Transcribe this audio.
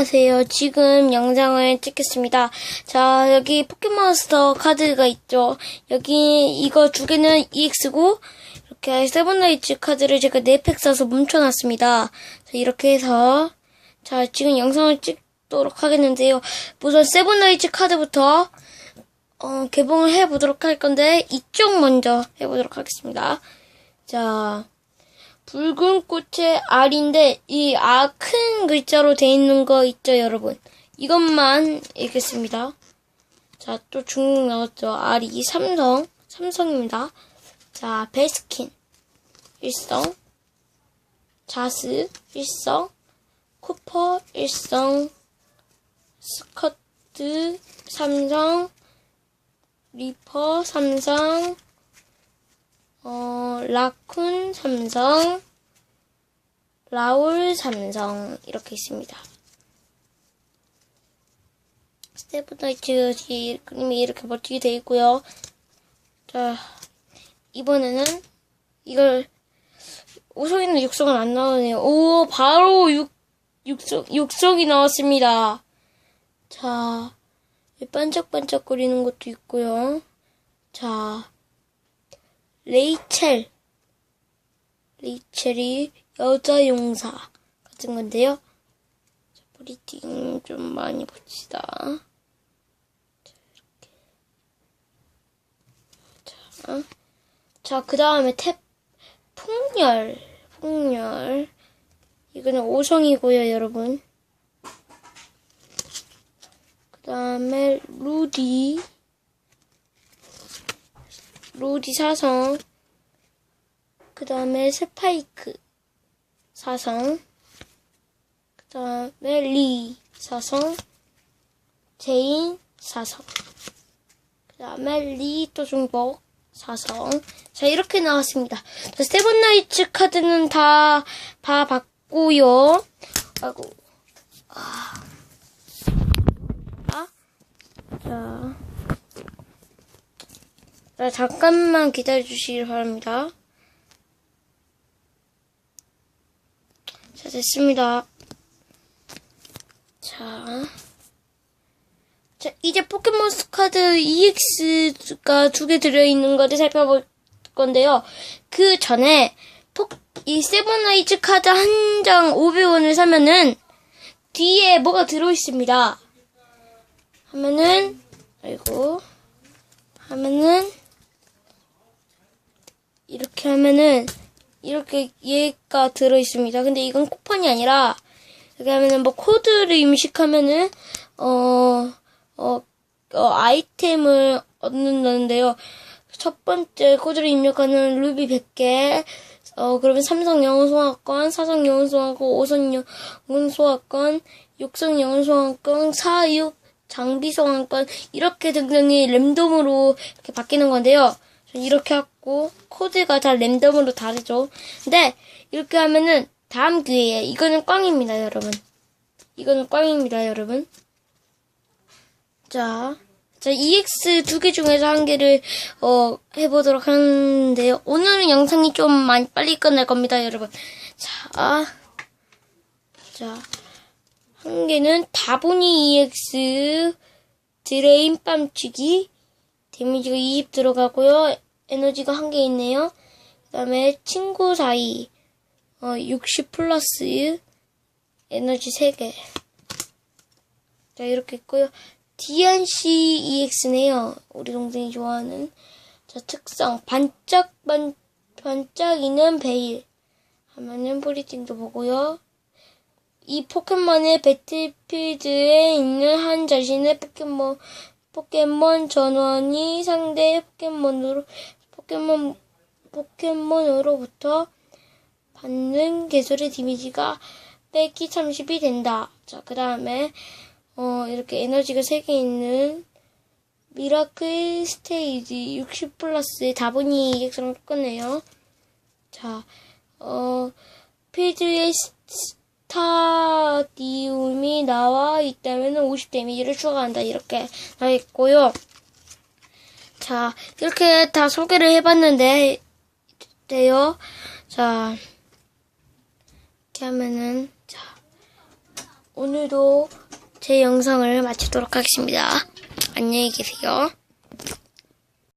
안녕하세요. 지금 영상을 찍겠습니다. 자, 여기 포켓몬스터 카드가 있죠. 여기 이거 두 개는 EX고, 이렇게 세븐라이츠 카드를 제가 4팩 사서 뭉쳐놨습니다. 자, 이렇게 해서, 자, 지금 영상을 찍도록 하겠는데요. 우선 세븐라이츠 카드부터, 어, 개봉을 해보도록 할 건데, 이쪽 먼저 해보도록 하겠습니다. 자, 붉은 꽃의 알인데 이 아 큰 글자로 돼 있는 거 있죠, 여러분. 이것만 읽겠습니다. 자, 또 중국 나왔죠. 알이 삼성, 삼성입니다. 자, 베스킨 일성, 자스 일성, 쿠퍼 일성, 스커트 삼성, 리퍼 삼성, 어, 라쿤 삼성, 라울 삼성 이렇게 있습니다. 스테프나이트 그림이 이렇게 멋지게 되어 있고요. 자, 이번에는 이걸 오성이는 육성은 안 나오네요. 오, 바로 육, 육성, 육성이 나왔습니다. 자, 반짝반짝 거리는 것도 있고요. 자, 레이첼. 레이첼이 여자 용사 같은 건데요. 자, 브리팅 좀 많이 봅시다. 자. 자, 자, 그 다음에 탭, 폭렬. 폭렬. 이거는 오성이고요, 여러분. 그 다음에 루디. 루디 사성. 그 다음에 스파이크 사성. 그 다음에 리 사성. 제인 사성. 그 다음에 리 또 중복 사성. 자, 이렇게 나왔습니다. 자, 세븐나이츠 카드는 다, 다 봤고요. 아이고. 아. 아. 자. 자, 잠깐만 기다려주시길 바랍니다. 자, 됐습니다. 자. 자, 이제 포켓몬스터 카드 EX가 두 개 들어있는 거를 살펴볼 건데요. 그 전에, 포, 이 세븐라이즈 카드 한 장 500원을 사면은, 뒤에 뭐가 들어있습니다. 하면은, 아이고, 하면은, 이렇게 하면은 이렇게 얘가 들어 있습니다. 근데 이건 쿠폰이 아니라 이렇게 하면은 뭐 코드를 임식하면은 어, 어, 어 아이템을 얻는다는데요. 첫 번째 코드를 입력하는 루비 100개, 어, 그러면 삼성 영혼 소환권, 사성 영혼 소환권, 오성 영혼 소환권, 육성 영혼 소환권, 사육 장비 소환권, 이렇게 등등이 랜덤으로 이렇게 바뀌는 건데요. 이렇게 하고 코드가 다 랜덤으로 다르죠. 근데 이렇게 하면은 다음 기회에 이거는 꽝입니다, 여러분. 이거는 꽝입니다, 여러분. 자, 자 EX 두 개 중에서 한 개를 어 해보도록 하는데요. 오늘은 영상이 좀 많이 빨리 끝날 겁니다, 여러분. 자, 자, 한 개는 다보니 EX 드레인 빰치기 데미지가 20 들어가고요. 에너지가 한 개 있네요. 그 다음에 친구 사이 어, 60 플러스 에너지 3개. 자, 이렇게 있고요. DNC EX네요. 우리 동생이 좋아하는. 자, 특성. 반짝, 반, 반짝이는 베일. 하면은 브리팅도 보고요. 이 포켓몬의 배틀필드에 있는 한 자신의 포켓몬 포켓몬 전원이 상대 포켓몬으로 포켓몬 포켓몬으로부터 받는 개수의 데미지가 빼기 30이 된다. 자, 그 다음에 어, 이렇게 에너지가 3개 있는 미라클 스테이지 60 플러스의 다분히 EX랑 똑같네요. 자, 어, 필드에 스타디움이 나와 있다면 50 데미지를 추가한다. 이렇게 나와 있고요. 자, 이렇게 다 소개를 해봤는데, 돼요. 자, 이렇게 하면은, 자, 오늘도 제 영상을 마치도록 하겠습니다. 안녕히 계세요.